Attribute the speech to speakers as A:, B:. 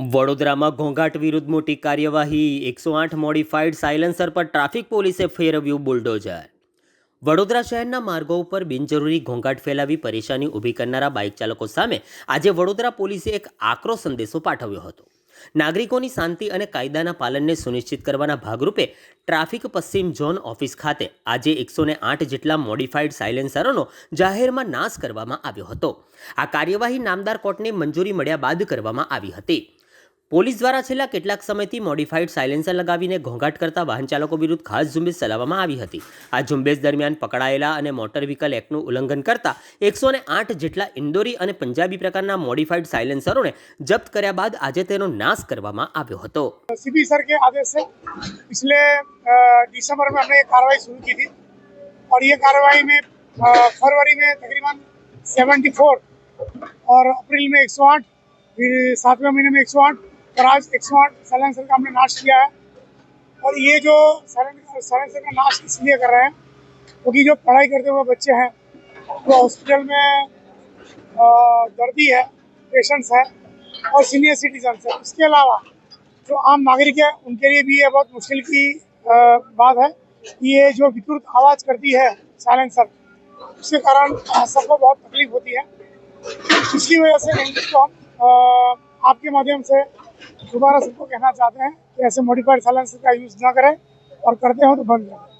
A: વડોદરામાં ઘોંઘાટ વિરુદ્ધ મોટી કાર્યવાહી, એકસો આઠ મોડિફાઈડ સાયલેન્સર પર ટ્રાફિક પોલીસે ફેરવ્યું બુલડોઝર. વડોદરા શહેરના માર્ગો ઉપર બિનજરૂરી ઘોંઘાટ ફેલાવી પરેશાની ઊભી કરનારા બાઇક ચાલકો સામે આજે વડોદરા પોલીસે એક આકરો સંદેશો પાઠવ્યો હતો. નાગરિકોની શાંતિ અને કાયદાના પાલનને સુનિશ્ચિત કરવાના ભાગરૂપે ટ્રાફિક પશ્ચિમ ઝોન ઓફિસ ખાતે આજે એકસો આઠ જેટલા મોડિફાઈડ સાયલેન્સરોનો જાહેરમાં નાશ કરવામાં આવ્યો હતો. આ કાર્યવાહી નામદાર કોર્ટને મંજૂરી મળ્યા બાદ કરવામાં આવી હતી. પોલીસ દ્વારા છેલ્લા કેટલાક સમયથી મોડિફાઈડ સાયલેન્સર લગાવીને ઘોંઘાટ કરતા વાહન ચાલકો વિરુદ્ધ ખાસ ઝુંબેશ ચલાવવામાં આવી હતી આ ઝુંબેશ દરમિયાન પકડાયેલા અને મોટર વ્હીકલ એક્ટનું ઉલ્લંઘન કરતા એકસો ને આઠ જેટલા ઇન્દોરી અને પંજાબી પ્રકારના મોડિફાઈડ સાયલેન્સરોને જપ્ત કર્યા બાદ આજે તેનો નાશ કરવામાં આવ્યો હતો
B: सीपी सर के आदेश से पिछले अ, दिसंबर में हमने ये कार्रवाई शुरू की थी और ये कार्रवाई में अ, फरवरी में तकरीबन 74 और अप्रैल में 108 फिर सातवें महीने में 108 और आज 108 साइलेंसर का हमने नाश किया है। और ये जो साइलेंसर का नाश इसलिए कर रहे हैं क्योंकि जो पढ़ाई करते हुए बच्चे हैं, वो तो हॉस्पिटल में दर्दी है, पेशेंट्स है और सीनियर सिटीजन है। इसके अलावा जो आम नागरिक है, उनके लिए भी ये बहुत मुश्किल की बात है ये जो विकृत आवाज़ करती है साइलेंसर, उसके कारण सबको बहुत तकलीफ़ होती है। इसकी वजह से गवर्नमेंट हम आपके माध्यम से दोबारा सबको कहना चाहते हैं कि ऐसे मॉडिफाइड साइलेंसर का यूज़ ना करें और करते हो तो बंद करें